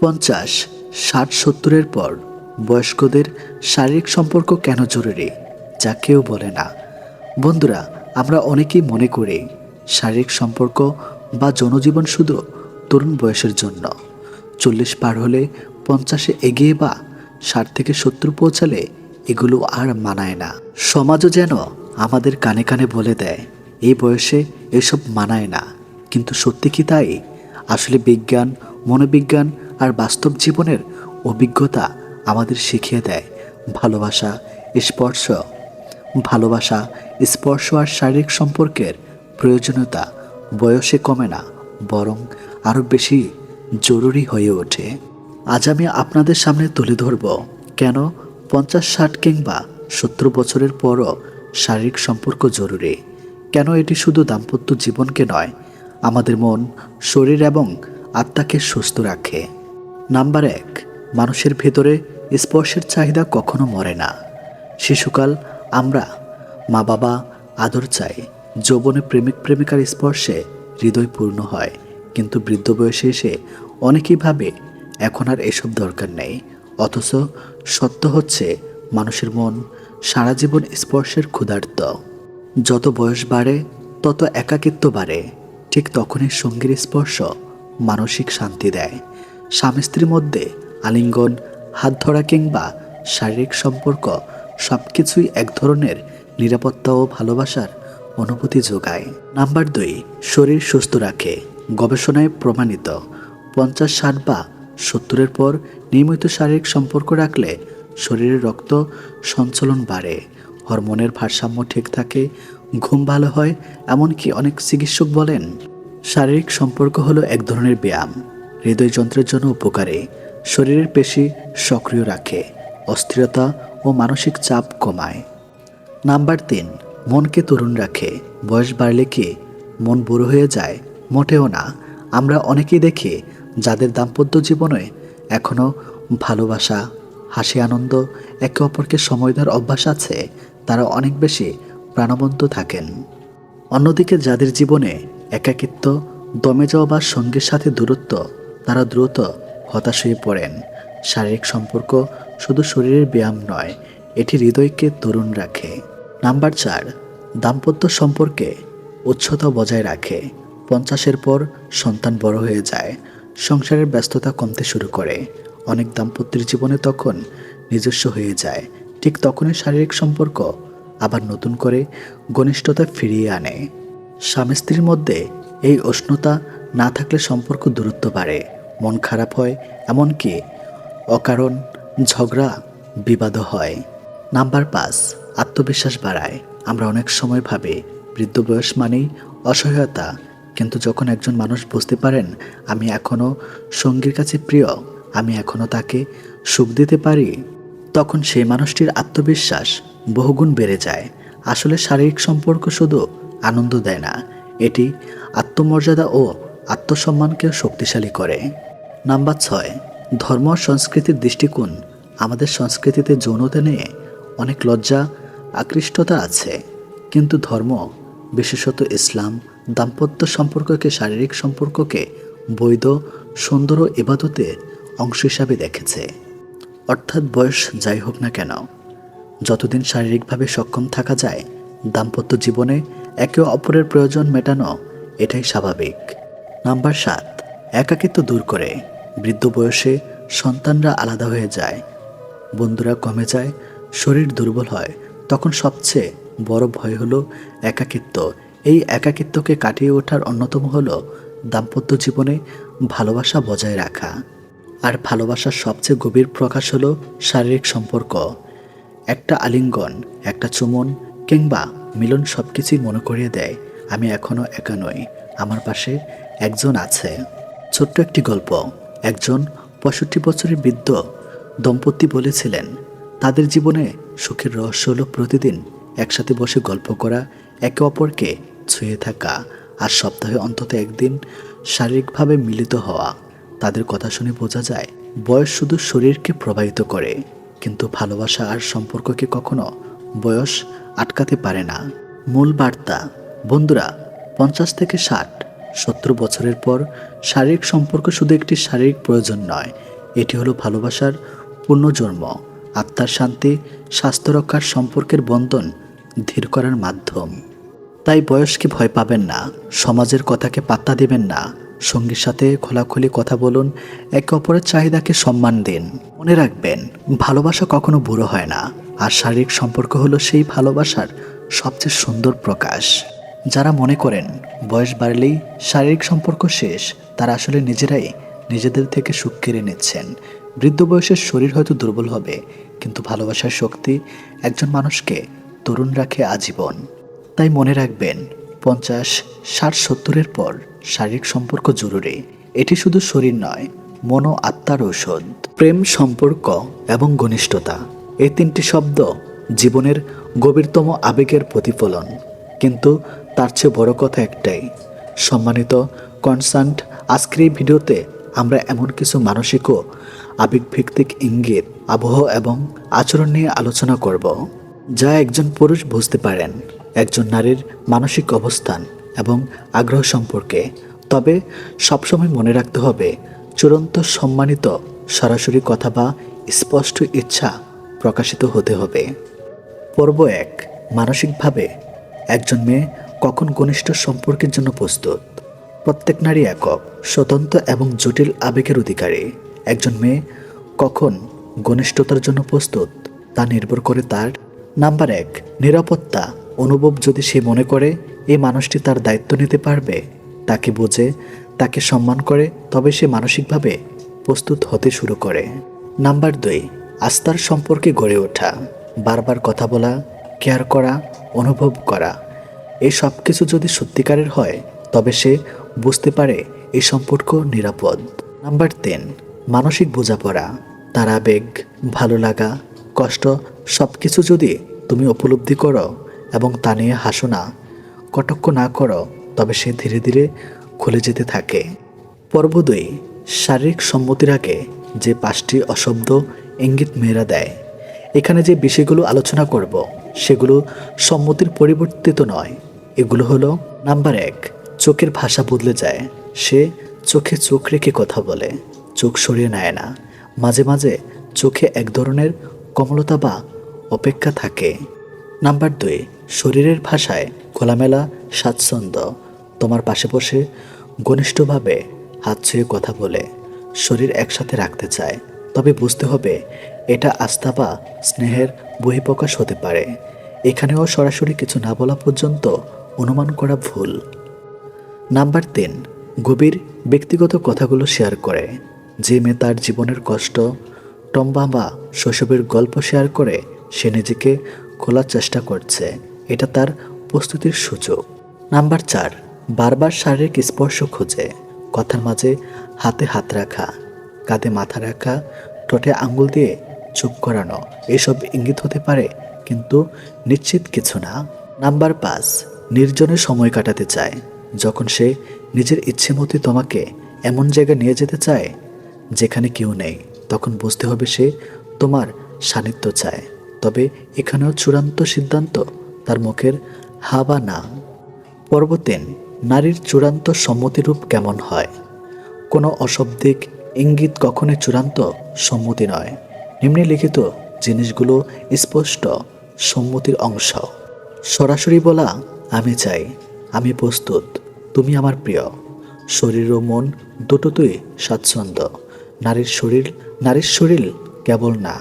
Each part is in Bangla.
পঞ্চাশ, ষাট, সত্তরের পর বয়স্কদের শারীরিক সম্পর্ক কেন জরুরি, যা কেউ বলে না। বন্ধুরা, আমরা অনেকেই মনে করি শারীরিক সম্পর্ক বা জনজীবন শুধু তরুণ বয়সের জন্য। চল্লিশ পার হলে পঞ্চাশে এগিয়ে বা ষাট থেকে সত্তর পৌঁছালে এগুলো আর মানায় না। সমাজও যেন আমাদের কানে কানে বলে দেয়, এই বয়সে এসব মানায় না। কিন্তু সত্যি কি তাই? আসলে বিজ্ঞান মনোবিজ্ঞান আর বাস্তব জীবনের অভিজ্ঞতা আমাদের শিখিয়ে দেয়। ভালোবাসা, স্পর্শ। ভালোবাসা, স্পর্শ আর শারীরিক সম্পর্কের প্রয়োজনীয়তা বয়সে কমে না, বরং আরও বেশি জরুরি হয়ে ওঠে। আজ আমি আপনাদের সামনে তুলে ধরব, কেন পঞ্চাশ, ষাট কিংবা সত্তর বছরের পরও শারীরিক সম্পর্ক জরুরি? কেন এটি শুধু দাম্পত্য জীবনকে নয়, আমাদের মন, শরীর এবং আত্মাকে সুস্থ রাখে। নাম্বার এক, মানুষের ভেতরে স্পর্শের চাহিদা কখনো মরে না। শিশুকাল, আমরা মা বাবা আদর চাই। যৌবনে প্রেমিক প্রেমিকার স্পর্শে হৃদয় পূর্ণ হয়। কিন্তু বৃদ্ধ বয়সে এসে অনেকেই ভাবে, এখন আর এসব দরকার নেই। অথচ সত্য হচ্ছে, মানুষের মন সারা জীবন স্পর্শের ক্ষুধার্ত। যত বয়স বাড়ে, তত একাকিত্ব বাড়ে। ঠিক তখনই সঙ্গীর স্পর্শ মানসিক শান্তি দেয়। স্বামী স্ত্রীর মধ্যে আলিঙ্গন, হাত ধরা কিংবা শারীরিক সম্পর্ক সব কিছুই এক ধরনের নিরাপত্তা ও ভালোবাসার অনুভূতি যোগায়। নাম্বার দুই, শরীর সুস্থ রাখে। গবেষণায় প্রমাণিত, পঞ্চাশ ষাট বা সত্তরের পর নিয়মিত শারীরিক সম্পর্ক রাখলে শরীরের রক্ত সঞ্চালন বাড়ে, হরমোনের ভারসাম্য ঠিক থাকে, ঘুম ভালো হয়, এমনকি অনেক চিকিৎসক বলেন শারীরিক সম্পর্ক হলো এক ধরনের ব্যায়াম। হৃদয়যন্ত্রের জন্য উপকারী। শরীরের পেশি সক্রিয় রাখে, অস্থিরতা ও মানসিক চাপ কমায়। নাম্বার তিন, মনকে তরুণ রাখে। বয়স বাড়লে কি মন বুড়ো হয়ে যায়? মোটেও না। আমরা অনেকেই দেখি যাদের দাম্পত্য জীবনে এখনও ভালোবাসা, হাসি, আনন্দ, একে অপরকে সময় দেওয়ার অভ্যাস আছে, তারা অনেক বেশি প্রাণবন্ত থাকেন। অন্যদিকে যাদের জীবনে একাকিত্ব, দমে যাওয়া বা সঙ্গীর সাথে দূরত্ব, তারা দ্রুত হতাশ হয়ে পড়েন। শারীরিক সম্পর্ক শুধু শরীরের ব্যায়াম নয়, এটি হৃদয়কে তরুণ রাখে। নাম্বার চার, দাম্পত্য সম্পর্কে উচ্চতা বজায় রাখে। পঞ্চাশের পর সন্তান বড় হয়ে যায়, সংসারের ব্যস্ততা কমতে শুরু করে। অনেক দাম্পত্যের জীবনে তখন নিজস্ব হয়ে যায়, ঠিক তখনই শারীরিক সম্পর্ক আবার নতুন করে ঘনিষ্ঠতা ফিরিয়ে আনে। স্বামী স্ত্রীর মধ্যে এই উষ্ণতা না থাকলে সম্পর্ক দূরত্ব বাড়ে, মন খারাপ হয়, এমনকি অকারণ ঝগড়া বিবাদও হয়। নাম্বার পাঁচ, আত্মবিশ্বাস বাড়ায়। আমরা অনেক সময় ভাবি, বৃদ্ধ বয়স মানেই অসহায়তা। কিন্তু যখন একজন মানুষ বুঝতে পারেন, আমি এখনও সঙ্গীর কাছে প্রিয়, আমি এখনও তাকে সুখ দিতে পারি, তখন সেই মানুষটির আত্মবিশ্বাস বহুগুণ বেড়ে যায়। আসলে শারীরিক সম্পর্ক শুধু আনন্দ দেয় না। এটি আত্মমর্যাদা ও আত্মসম্মানকেও শক্তিশালী করে। নাম্বার ছয়, ধর্ম সংস্কৃতির দৃষ্টিকোণ। আমাদের সংস্কৃতিতে যৌনতা নিয়ে অনেক লজ্জা, আকৃষ্টতা আছে। কিন্তু ধর্ম, বিশেষত ইসলাম, দাম্পত্য সম্পর্ককে, শারীরিক সম্পর্ককে বৈধ, সুন্দর ও ইবাদতের অংশ হিসাবে দেখেছে। অর্থাৎ বয়স যাই হোক না কেন, যতদিন শারীরিকভাবে সক্ষম থাকা যায়, দাম্পত্য জীবনে একে অপরের প্রয়োজন মেটানো এটাই স্বাভাবিক। নাম্বার সাত, একাকিত্ব দূর করে। বৃদ্ধ বয়সে সন্তানরা আলাদা হয়ে যায়। বন্ধুরা কমে যায়, শরীর দুর্বল হয়। তখন সবচেয়ে বড় ভয় হলো একাকিত্ব। এই একাকিত্বকে কাটিয়ে ওঠার অন্যতম হলো দাম্পত্য জীবনে ভালোবাসা বজায় রাখা। আর ভালোবাসার সবচেয়ে গভীর প্রকাশ হলো শারীরিক সম্পর্ক। একটা আলিঙ্গন, একটা চুমন কিংবা মিলন সব কিছুই মনে করিয়ে দেয়, আমি এখনও একা নই, আমার পাশে একজন আছে। ছোট্ট একটি গল্প, একজন পঁয়ষট্টি বছরের বৃদ্ধ দম্পতি বলেছিলেন, তাদের জীবনে সুখের রহস্য হলো প্রতিদিন একসাথে বসে গল্প করা, একে অপরকে ছুঁয়ে থাকা আর সপ্তাহে অন্তত একদিন শারীরিকভাবে মিলিত হওয়া। তাদের কথা শুনে বোঝা যায়, বয়স শুধু শরীরকে প্রভাবিত করে, কিন্তু ভালোবাসা আর সম্পর্ককে কখনো বয়স আটকাতে পারে না। মূল বার্তা, বন্ধুরা, পঞ্চাশ থেকে ষাট, সত্তর বছরের পর শারীরিক সম্পর্ক শুধু একটি শারীরিক প্রয়োজন নয়, এটি হলো ভালোবাসার পুনর্জন্ম, আত্মার শান্তি, স্বাস্থ্য রক্ষার সম্পর্কের বন্ধন ধীর করার মাধ্যম। তাই বয়সকে ভয় পাবেন না, সমাজের কথাকে পাত্তা দেবেন না, সঙ্গীর সাথে খোলাখুলি কথা বলুন, একে অপরের চাহিদাকে সম্মান দিন। মনে রাখবেন, ভালোবাসা কখনো বুড়ো হয় না। আর শারীরিক সম্পর্ক হলো সেই ভালোবাসার সবচেয়ে সুন্দর প্রকাশ। যারা মনে করেন বয়স বাড়লেই শারীরিক সম্পর্ক শেষ, তারা আসলে নিজেরাই নিজেদের থেকে সুখ কেড়ে নিচ্ছেন। বৃদ্ধ বয়সের শরীর হয়তো দুর্বল হবে, কিন্তু ভালোবাসার শক্তি একজন মানুষকে তরুণ রাখে আজীবন। তাই মনে রাখবেন, পঞ্চাশ, ষাট, সত্তরের পর শারীরিক সম্পর্ক জরুরি। এটি শুধু শরীর নয় মন আত্মার ঔষধ। প্রেম, সম্পর্ক এবং ঘনিষ্ঠতা। এই তিনটি শব্দ জীবনের গভীরতম আবেগের প্রতিফলন। কিন্তু তার চেয়ে বড় কথা একটাই। সম্মানিত কনসার্ট, আজকের এই ভিডিওতে আমরা এমন কিছু মানসিক ও আবেগভিত্তিক ইঙ্গিত, আবহ এবং আচরণ নিয়ে আলোচনা করব, যা একজন পুরুষ বুঝতে পারেন, একজন নারীর মানসিক অবস্থান এবং আগ্রহ সম্পর্কে। তবে সবসময় মনে রাখতে হবে, চূড়ান্ত সম্মানিত সরাসরি কথা বা স্পষ্ট ইচ্ছা প্রকাশিত হতে হবে। পর্ব এক, মানসিকভাবে একজন মেয়ে কখন ঘনিষ্ঠ সম্পর্কের জন্য প্রস্তুত? প্রত্যেক নারী একক, স্বতন্ত্র এবং জটিল আবেগের অধিকারী। একজন মেয়ে কখন ঘনিষ্ঠতার জন্য প্রস্তুত, তা নির্ভর করে তার। নাম্বার এক, নিরাপত্তা অনুভব যদি সে মনে করে এই মানুষটি তার দায়িত্ব নিতে পারবে, তাকে বোঝে, তাকে সম্মান করে, তবে সে মানসিকভাবে প্রস্তুত হতে শুরু করে। নাম্বার দুই আস্থার সম্পর্কে গড়ে ওঠা, বারবার কথা বলা কেয়ার করা, অনুভব করা এই সব কিছু যদি সত্যিকারের হয়, তবে সে বুঝতে পারে এই সম্পর্ক নিরাপদ। নাম্বার তিন মানসিক বোঝাপড়া, তার আবেগ, ভালো লাগা, কষ্ট, সব কিছু যদি তুমি উপলব্ধি করো এবং তা নিয়ে হাসো না, কটক্ষ না করো, তবে সে ধীরে ধীরে খুলে যেতে থাকে। পর্ব দুই, শারীরিক সম্মতির আগে যে পাঁচটি অশব্দ ইঙ্গিত মেয়েরা দেয়। এখানে যে বিষয়গুলো আলোচনা করব, সেগুলো সম্মতির পরিবর্তিত নয়। এগুলো হলো, নাম্বার এক, চোখের ভাষা বদলে যায়। সে চোখে চোখ রেখে কথা বলে, চোখ সরিয়ে নেয় না। মাঝে মাঝে চোখে এক ধরনের কমলতা বা অপেক্ষা থাকে। নাম্বার দুই, শরীরের ভাষায় খোলামেলা, স্বাচ্ছন্দ্য। তোমার পাশে বসে ঘনিষ্ঠভাবে হাত ছুঁয়ে কথা বলে, শরীর একসাথে রাখতে চায়। তবে বুঝতে হবে, এটা আস্থা বা স্নেহের বহিঃপ্রকাশ হতে পারে। এখানেও সরাসরি কিছু না বলা পর্যন্ত অনুমান করা ভুল। নাম্বার তিন, গভীর ব্যক্তিগত কথাগুলো শেয়ার করে। যে মেয়ে তার জীবনের কষ্ট, টম্বা বা শৈশবের গল্প শেয়ার করে, সে নিজেকে খোলার চেষ্টা করছে। এটা তার প্রস্তুতির সূচক নাম্বার চার, বারবার শারীরিক স্পর্শ খোঁজে। কথার মাঝে হাতে হাত রাখা। কাঁধে মাথা রাখা, ঠোঁটে আঙুল দিয়ে চুপ করানো এসব ইঙ্গিত হতে পারে, কিন্তু নিশ্চিত কিছু না। নাম্বার পাঁচ, নির্জনে সময় কাটাতে চায়। যখন সে নিজের ইচ্ছে মতো তোমাকে এমন জায়গায় নিয়ে যেতে চায়, যেখানে কেউ নেই, তখন বুঝতে হবে সে তোমার সান্নিধ্য চায়। তবে এখানেও চূড়ান্ত সিদ্ধান্ত তার মুখের হা বা না। পর্ব তিন নারীর চূড়ান্ত সম্মতিরূপ কেমন হয়? কোনো অশব্দিক ইঙ্গিত কখনোই চূড়ান্ত সম্মতি নয়। নিম্নলিখিত জিনিসগুলো স্পষ্ট সম্মতির অংশ। সরাসরি বলা, আমি চাই, আমি প্রস্তুত, তুমি আমার প্রিয়। শরীর ও মন দুটোতেই স্বাচ্ছন্দ্য। নারীর শরীর নারীর শরীর কেবল না,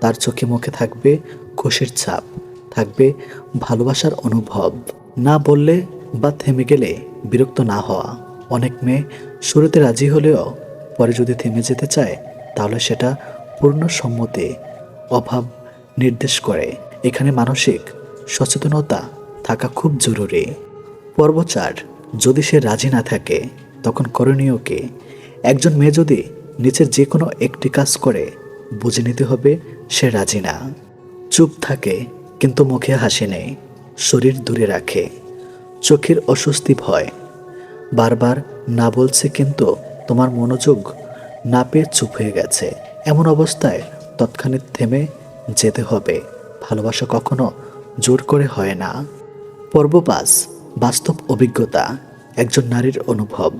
তার চোখে মুখে থাকবে খুশির ছাপ, থাকবে ভালোবাসার অনুভব। না বললে বা থেমে গেলে বিরক্ত না হওয়া। অনেক মেয়ে শুরুতে রাজি হলেও পরে যদি থেমে যেতে চায়, তাহলে সেটা পূর্ণ সম্মতি অভাব নির্দেশ করে। এখানে মানসিক সচেতনতা থাকা খুব জরুরি। পর্ব চার, যদি সে রাজি না থাকে, তখন করণীয় কি? একজন মেয়ে যদি নিচের যে কোনো একটি কাজ করে, বুঝে নিতে হবে সে রাজি না। চুপ থাকে, কিন্তু মুখে হাসি নেই, শরীর দূরে রাখে। চোখের অস্বস্তি ভয়। বারবার না বলছে কিন্তু তোমার মনোযোগ না পেয়ে চুপ হয়ে গেছে। এমন অবস্থায় তৎক্ষণাৎ থেমে যেতে হবে। ভালোবাসা কখনো জোর করে হয় না। পর্ব পাঁচ, বাস্তব অভিজ্ঞতা, একজন নারীর অনুভব।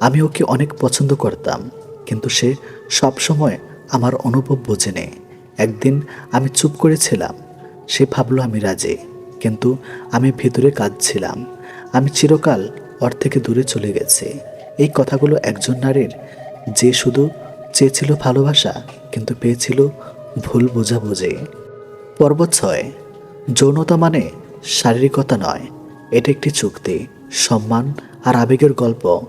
আমি ওকে অনেক পছন্দ করতাম, কিন্তু সে সব সময় আমার অনুভব বোঝেনি একদিন আমি চুপ করেছিলাম। সে ভাবলো আমি রাজি, কিন্তু আমি ভিতরে কাঁদছিলাম। আমি চিরকাল ওর থেকে দূরে চলে গেছি। এই কথাগুলো একজন নারীর। যে শুধু চেয়েছিল ভালোবাসা, কিন্তু পেয়েছিল ভুল বোঝাবুঝি। পর্ব ছয়, যৌনতা মানে শারীরিকতা নয়। এটা একটি চুক্তি, সম্মান আর আবেগের গল্প।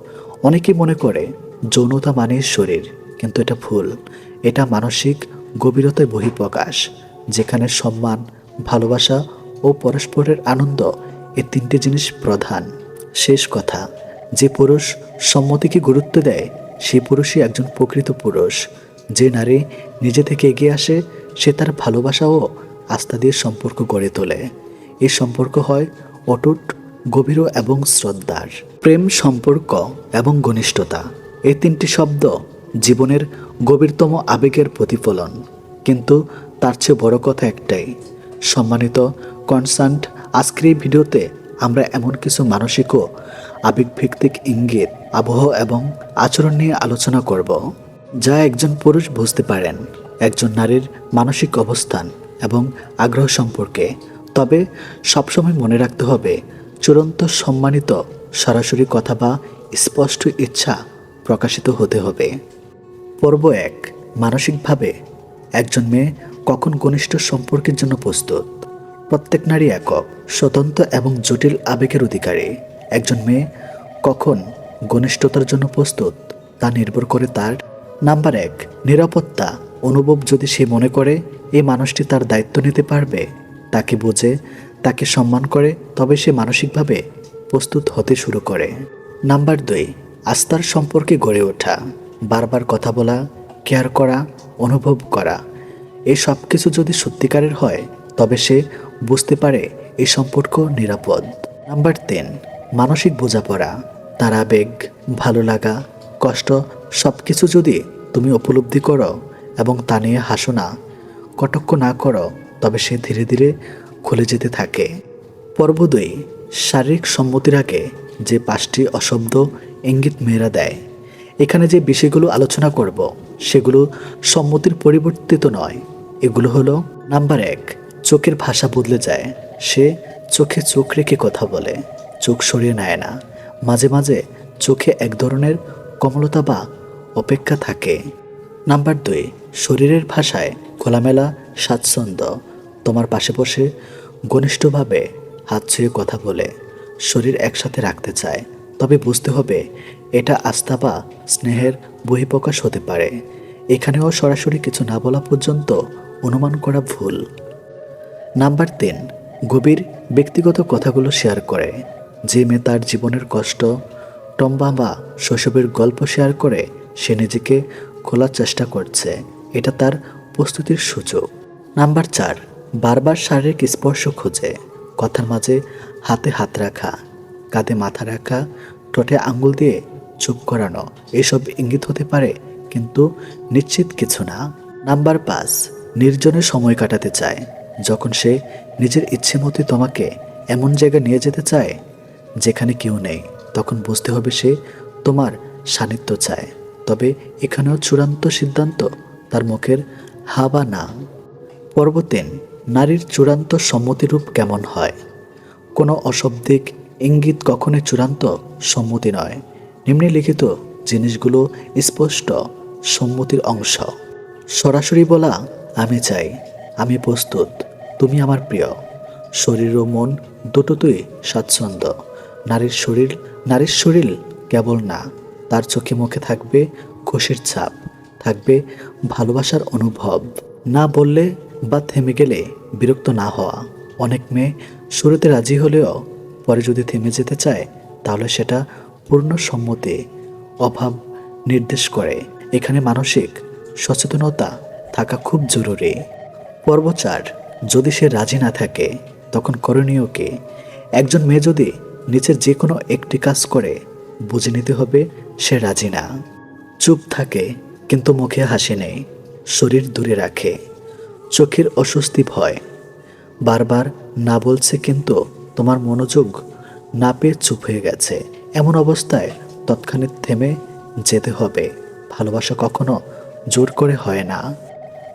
অনেকেই মনে করে যৌনতা মানে শরীর, কিন্তু এটা ভুল। এটা মানসিক গভীরতায় বহিঃপ্রকাশ, যেখানে সম্মান, ভালোবাসা ও পরস্পরের আনন্দ এই তিনটি জিনিস প্রধান। শেষ কথা যে পুরুষ সম্মতিকে গুরুত্ব দেয়, সে পুরুষই একজন প্রকৃত পুরুষ। যে নারী নিজে থেকে এগিয়ে আসে, সে তার ভালোবাসা ও আস্থা দিয়ে সম্পর্ক গড়ে তোলে। এই সম্পর্ক হয় অটুট, গভীর এবং শ্রদ্ধার। প্রেম, সম্পর্ক এবং ঘনিষ্ঠতা, এই তিনটি শব্দ জীবনের গভীরতম আবেগের প্রতিফলন। কিন্তু তার চেয়ে বড় কথা একটাই। সম্মানিত কনসার্ট, আজকের এই ভিডিওতে আমরা এমন কিছু মানসিক ও আবেগভিত্তিক ইঙ্গিত, আবহ এবং আচরণ নিয়ে আলোচনা করব, যা একজন পুরুষ বুঝতে পারেন, একজন নারীর মানসিক অবস্থান এবং আগ্রহ সম্পর্কে। তবে সবসময় মনে রাখতে হবে, চূড়ান্ত সম্মানিত সরাসরি কথা বা স্পষ্ট ইচ্ছা প্রকাশিত হতে হবে। পর্ব এক, মানসিকভাবে, একজন মেয়ে কখন ঘনিষ্ঠ সম্পর্কের জন্য প্রস্তুত? প্রত্যেক নারী একক, স্বতন্ত্র এবং জটিল আবেগের অধিকারী। একজন মেয়ে কখন ঘনিষ্ঠতার জন্য প্রস্তুত, তা নির্ভর করে তার নাম্বার এক, নিরাপত্তা। অনুভব যদি সে মনে করে এই মানুষটি তার দায়িত্ব নিতে পারবে, তাকে বোঝে, তাকে সম্মান করে, তবে সে মানসিকভাবে প্রস্তুত হতে শুরু করে। নাম্বার দুই, আস্থার সম্পর্কে গড়ে ওঠা। বারবার কথা বলা, কেয়ার করা, অনুভব করা এই সব কিছু যদি সত্যিকারের হয়, তবে সে বুঝতে পারে এই সম্পর্ক নিরাপদ। নাম্বার তিন মানসিক বোঝাপড়া, তার আবেগ, ভালো লাগা, কষ্ট সব কিছু যদি তুমি উপলব্ধি করো এবং তা নিয়ে হাসো না, কটক্ষ না করো, তবে সে ধীরে ধীরে খুলে যেতে থাকে। পর্ব দুই, শারীরিক সম্মতির আগে যে পাঁচটি অশব্দ ইঙ্গিত মেয়েরা দেয়, এখানে যে বিষয়গুলো আলোচনা করব, সেগুলো সম্মতির পরিবর্তিত নয়। এগুলো হলো, নাম্বার এক, চোখের ভাষা বদলে যায়, সে চোখে চোখ রেখে কথা বলে। চোখ সরিয়ে নেয় না। মাঝে মাঝে চোখে এক ধরনের কমলতা বা অপেক্ষা থাকে। নাম্বার দুই, শরীরের ভাষায় খোলামেলা, স্বাচ্ছন্দ্য। তোমার পাশে বসে ঘনিষ্ঠভাবে হাত ছুঁয়ে কথা বলে। শরীর একসাথে রাখতে চায়। তবে বুঝতে হবে, এটা আস্থা বা স্নেহের বহিঃপ্রকাশ হতে পারে। এখানেও সরাসরি কিছু না বলা পর্যন্ত অনুমান করা ভুল। নাম্বার তিন, গভীর ব্যক্তিগত কথাগুলো শেয়ার করে। যে মেয়ে তার জীবনের কষ্ট, টম্বা বা শৈশবের গল্প শেয়ার করে সে নিজেকে খোলার চেষ্টা করছে। এটা তার প্রস্তুতির সুযোগ। নাম্বার চার, বারবার শারীরিক স্পর্শ খোঁজে। কথার মাঝে হাতে হাত রাখা, কাঁধে মাথা রাখা, ঠোঁটে আঙ্গুল দিয়ে চুপ করানো, এসব ইঙ্গিত হতে পারে, কিন্তু নিশ্চিত কিছু না। নাম্বার পাঁচ, নির্জনে সময় কাটাতে চায়। যখন সে নিজের ইচ্ছে মতো তোমাকে এমন জায়গায় নিয়ে যেতে চায় যেখানে কেউ নেই, তখন বুঝতে হবে সে তোমার সান্নিধ্য চায়। তবে এখানেও চূড়ান্ত সিদ্ধান্ত, তার মুখের হা বা না। পর্ব তিন নারীর চূড়ান্ত সম্মতিরূপ কেমন হয়? কোনো অশব্দিক ইঙ্গিত কখনোই চূড়ান্ত সম্মতি নয়। নিম্নলিখিত জিনিসগুলো স্পষ্ট সম্মতির অংশ। সরাসরি বলা, আমি চাই, আমি প্রস্তুত, তুমি আমার প্রিয়। শরীর ও মন দুটোতেই স্বাচ্ছন্দ্য। নারীর শরীর নারীর শরীর কেবল না, তার চোখে মুখে থাকবে খুশির ছাপ, থাকবে ভালোবাসার অনুভব। না বললে বা থেমে গেলে বিরক্ত না হওয়া। অনেক মেয়ে শুরুতে রাজি হলেও পরে যদি থেমে যেতে চায়, তাহলে সেটা পূর্ণ সম্মতি অভাব নির্দেশ করে। এখানে মানসিক সচেতনতা থাকা খুব জরুরি। পর্বচার, যদি সে রাজি না থাকে, তখন করণীয় কি? একজন মেয়ে যদি নিচের যে কোনো একটি কাজ করে বুঝে নিতে হবে সে রাজি না। চুপ থাকে, কিন্তু মুখে হাসি নেই, শরীর দূরে রাখে, চোখের অস্বস্তি ভয়। বারবার না বলছে কিন্তু তোমার মনোযোগ না পেয়ে চুপ হয়ে গেছে। এমন অবস্থায় তৎক্ষণাৎ থেমে যেতে হবে। ভালোবাসা কখনো জোর করে হয় না।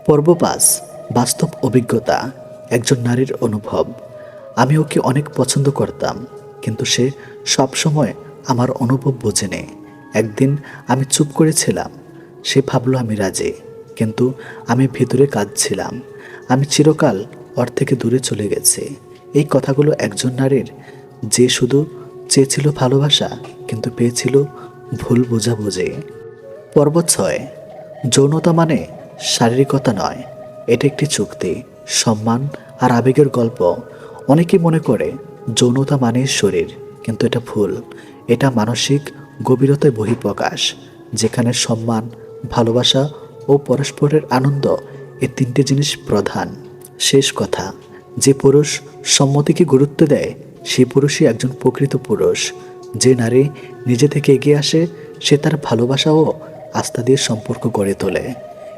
পর্ব পাঁচ, বাস্তব অভিজ্ঞতা, একজন নারীর অনুভব। আমি ওকে অনেক পছন্দ করতাম। কিন্তু সে সব সময় আমার অনুভব বোঝেনি একদিন আমি চুপ করেছিলাম। সে ভাবলো আমি রাজি, কিন্তু আমি ভিতরে কাঁদছিলাম। আমি চিরকাল ওর থেকে দূরে চলে গেছি। এই কথাগুলো একজন নারীর যে শুধু চেয়েছিল ভালোবাসা, কিন্তু পেয়েছিল ভুল বোঝাবুঝি। পর্ব ছয়, যৌনতা মানে শারীরিকতা নয়। এটা একটি চুক্তি, সম্মান আর আবেগের গল্প। অনেকেই মনে করে যৌনতা মানে শরীর, কিন্তু এটা ভুল। এটা মানসিক গভীরতায় বহিঃপ্রকাশ, যেখানে সম্মান, ভালোবাসা ও পরস্পরের আনন্দ এই তিনটে জিনিস প্রধান। শেষ কথা, যে পুরুষ সম্মতিকে গুরুত্ব দেয় সেই পুরুষই একজন প্রকৃত পুরুষ। যে নারী নিজে থেকে এগিয়ে আসে, সে তার ভালোবাসা ও আস্থা দিয়ে সম্পর্ক গড়ে তোলে।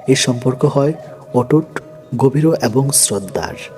এই সম্পর্ক হয় অটুট, গভীর এবং শ্রদ্ধার।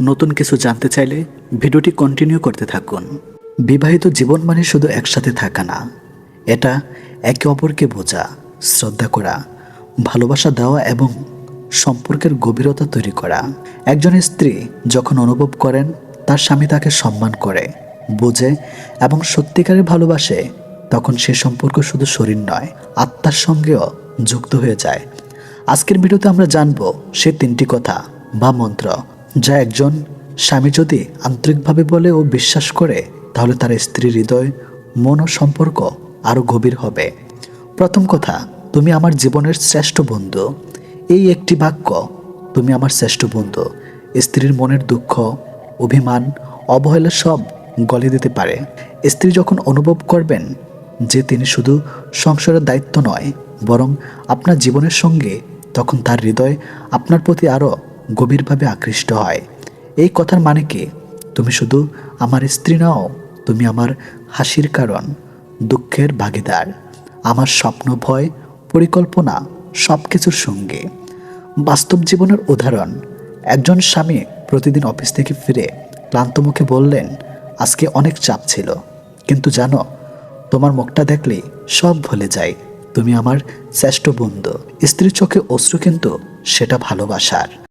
নতুন কিছু জানতে চাইলে ভিডিওটি কন্টিনিউ করতে থাকুন। বিবাহিত জীবন মানে শুধু একসাথে থাকা না, এটা একে অপরকে বোঝা, শ্রদ্ধা করা, ভালোবাসা দেওয়া এবং সম্পর্কের গভীরতা তৈরি করা। একজন স্ত্রী যখন অনুভব করেন, তার স্বামী তাকে সম্মান করে, বোঝে এবং সত্যিকারের ভালোবাসে, তখন সে সম্পর্ক শুধু শরীর নয়, আত্মার সঙ্গেও যুক্ত হয়ে যায়। আজকের ভিডিওতে আমরা জানব সে তিনটি কথা বা মন্ত্র যা একজন স্বামী যদি আন্তরিকভাবে বলে ও বিশ্বাস করে, তাহলে তার স্ত্রীর হৃদয়, মন ও সম্পর্ক আরও গভীর হবে। প্রথম কথা, তুমি আমার জীবনের শ্রেষ্ঠ বন্ধু। এই একটি বাক্য, তুমি আমার শ্রেষ্ঠ বন্ধু। স্ত্রীর মনের দুঃখ, অভিমান, অবহেলা সব গলে দিতে পারে। স্ত্রী যখন অনুভব করবেন যে তিনি শুধু সংসারের দায়িত্ব নয়, বরং আপনার জীবনের সঙ্গে, তখন তার হৃদয় আপনার প্রতি আরও গভীরভাবে আকৃষ্ট হয়। এই কথার মানে কি? তুমি শুধু আমার স্ত্রী নাও, তুমি আমার হাসির কারণ, দুঃখের ভাগিদার। আমার স্বপ্ন, ভয়, পরিকল্পনা সব কিছুর সঙ্গে। বাস্তব জীবনের উদাহরণ, একজন স্বামী প্রতিদিন অফিস থেকে ফিরে ক্লান্ত মুখে বললেন, আজকে অনেক চাপ ছিল। কিন্তু জানো, তোমার মুখটা দেখলে সব ভুলে যায়। তুমি আমার শ্রেষ্ঠ বন্ধু। স্ত্রীর চোখে অশ্রু কিন্তু সেটা ভালোবাসার।